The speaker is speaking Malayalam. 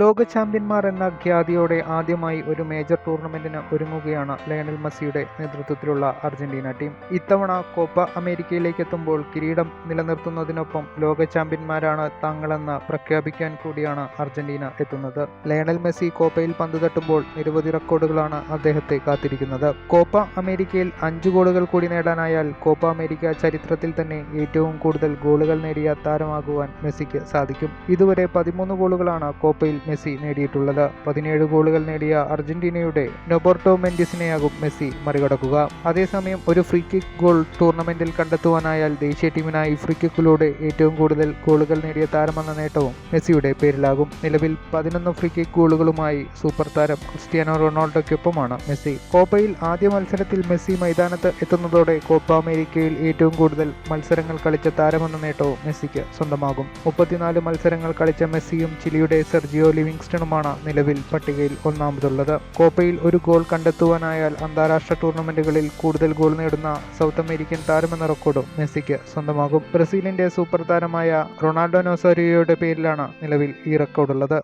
ലോക ചാമ്പ്യന്മാർ എന്ന ഖ്യാതിയോടെ ആദ്യമായി ഒരു മേജർ ടൂർണമെന്റിന് ഒരുങ്ങുകയാണ് ലയണൽ മെസ്സിയുടെ നേതൃത്വത്തിലുള്ള അർജന്റീന ടീം ഇത്തവണ കോപ്പ അമേരിക്കയിലേക്ക് എത്തുമ്പോൾ കിരീടം നിലനിർത്തുന്നതിനൊപ്പം ലോക ചാമ്പ്യന്മാരാണ് തങ്ങളെന്ന് പ്രഖ്യാപിക്കാൻ കൂടിയാണ് അർജന്റീന എത്തുന്നത്. ലയണൽ മെസ്സി കോപ്പയിൽ പന്ത് തട്ടുമ്പോൾ നിരവധി റെക്കോർഡുകളാണ് അദ്ദേഹത്തെ കാത്തിരിക്കുന്നത്. കോപ്പ അമേരിക്കയിൽ അഞ്ച് ഗോളുകൾ കൂടി നേടാനായാൽ കോപ്പ അമേരിക്ക ചരിത്രത്തിൽ തന്നെ ഏറ്റവും കൂടുതൽ ഗോളുകൾ നേടിയ താരമാകുവാൻ മെസ്സിക്ക് സാധിക്കും. ഇതുവരെ പതിമൂന്ന് ഗോളുകളാണ് കോപ്പയിൽ മെസ്സി നേടിയിട്ടുള്ളത്. പതിനേഴ് ഗോളുകൾ നേടിയ അർജന്റീനയുടെ നൊബർട്ടോ മെൻഡിസിനെയാകും മെസ്സി മറികടക്കുക. അതേസമയം ഒരു ഫ്രീ കിക്ക് ഗോൾ ടൂർണമെന്റിൽ കണ്ടെത്തുവാനായാൽ ദേശീയ ടീമിനായി ഫ്രീ കിക്കിലൂടെ ഏറ്റവും കൂടുതൽ ഗോളുകൾ നേടിയ താരമെന്ന നേട്ടവും മെസ്സിയുടെ പേരിലാകും. നിലവിൽ പതിനൊന്ന് ഫ്രീ കിക്ക് ഗോളുകളുമായി സൂപ്പർ താരം ക്രിസ്ത്യാനോ റൊണാൾഡോയ്ക്കൊപ്പമാണ് മെസ്സി. കോപ്പയിൽ ആദ്യ മത്സരത്തിൽ മെസ്സി മൈതാനത്ത് എത്തുന്നതോടെ കോപ്പ അമേരിക്കയിൽ ഏറ്റവും കൂടുതൽ മത്സരങ്ങൾ കളിച്ച താരമെന്ന നേട്ടവും മെസ്സിക്ക് സ്വന്തമാകും. മുപ്പത്തിനാല് മത്സരങ്ങൾ കളിച്ച മെസ്സിയും ചിലിയുടെ സെർജിയോ ലിവിങ്സ്റ്റണുമാണ് നിലവിൽ പട്ടികയിൽ ഒന്നാമതുള്ളത്. കോപ്പയിൽ ഒരു ഗോൾ കണ്ടെത്തുവാനായാൽ അന്താരാഷ്ട്ര ടൂർണമെന്റുകളിൽ കൂടുതൽ ഗോൾ നേടുന്ന സൗത്ത് അമേരിക്കൻ താരമെന്ന റെക്കോർഡും മെസ്സിക്ക് സ്വന്തമാകും. ബ്രസീലിന്റെ സൂപ്പർ താരമായ റൊണാൾഡോ നോസോരിയോയുടെ പേരിലാണ് നിലവിൽ ഈ റെക്കോർഡുള്ളത്.